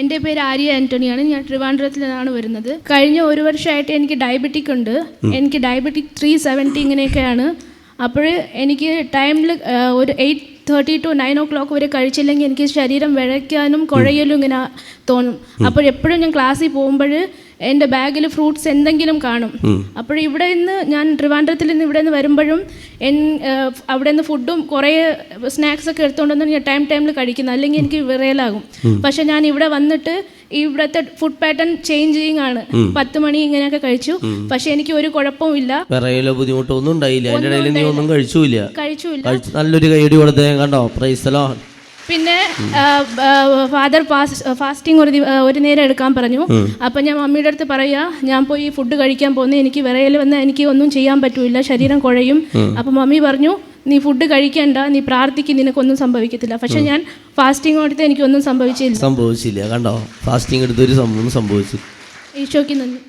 എന്റെ പേര് ആര്യ ആന്റണിയാണ് ഞാൻ ട്രിവാൻഡ്രത്തിൽ നിന്നാണ് വരുന്നത്. കഴിഞ്ഞ ഒരു വർഷമായിട്ട് എനിക്ക് ഡയബറ്റിക് ഉണ്ട്. എനിക്ക് ഡയബറ്റിക് ത്രീ സെവന്റി ഇങ്ങനെയൊക്കെയാണ്. അപ്പോൾ എനിക്ക് ടൈമിൽ ഒരു eight thirty to nine o'clock വരെ കഴിച്ചില്ലെങ്കിൽ എനിക്ക് ശരീരം വിഴയ്ക്കാനും കുഴയലും ഇങ്ങനെ തോന്നും. അപ്പോൾ എപ്പോഴും ഞാൻ ക്ലാസ്സിൽ പോകുമ്പോൾ എന്റെ ബാഗിൽ ഫ്രൂട്ട്സ് എന്തെങ്കിലും കാണും. അപ്പോൾ ഇവിടെ നിന്ന് ഞാൻ ട്രിവാൻഡ്രത്തിൽ നിന്ന് ഇവിടെ നിന്ന് വരുമ്പോഴും എൻ അവിടെ നിന്ന് ഫുഡും കുറേ സ്നാക്സ് ഒക്കെ എടുത്തുകൊണ്ടൊന്നും ഞാൻ ടൈം ടൈമിൽ കഴിക്കുന്നു. അല്ലെങ്കിൽ എനിക്ക് വിറയലാകും. പക്ഷെ ഞാൻ ഇവിടെ വന്നിട്ട് ഇവിടത്തെ ഫുഡ് പാറ്റേൺ ചേഞ്ചിങ് ആണ്. പത്ത് മണി ഇങ്ങനെയൊക്കെ കഴിച്ചു. പക്ഷെ എനിക്ക് ഒരു കുഴപ്പവും ഇല്ല. വിറയിലോ ബുദ്ധിമുട്ടോ ഒന്നും ഉണ്ടായില്ല. അതിന്റെ ഇടയിൽ നീ ഒന്നും കഴിച്ചില്ല. കഴിച്ചുമില്ല നല്ലൊരു കൈയടി കൊടുത്തേ കണ്ടോ? പ്രൈസലോ പിന്നെ ഫാദർ ഫാസ്റ്റിംഗ് ഒരു ഒരു നേരം എടുക്കാൻ പറഞ്ഞു. അപ്പം ഞാൻ മമ്മിയുടെ അടുത്ത് പറയാ ഞാൻ പോയി ഫുഡ് കഴിക്കാൻ പോകുന്നത് എനിക്ക് വിറയൽ വന്നാൽ എനിക്ക് ഒന്നും ചെയ്യാൻ പറ്റൂല ശരീരം കുഴയും. അപ്പം മമ്മി പറഞ്ഞു നീ ഫുഡ് കഴിക്കണ്ട നീ പ്രാർത്ഥിക്കും നിനക്കൊന്നും സംഭവിക്കത്തില്ല. പക്ഷെ ഞാൻ ഫാസ്റ്റിംഗ് എടുത്ത് എനിക്കൊന്നും സംഭവിച്ചില്ല. സംഭവിച്ചില്ല. കണ്ടോ? ഫാസ്റ്റിംഗ് എടുത്ത് ഒരു സംഭവം സംഭവിച്ചു. ഈശോയ്ക്ക് നന്ദി.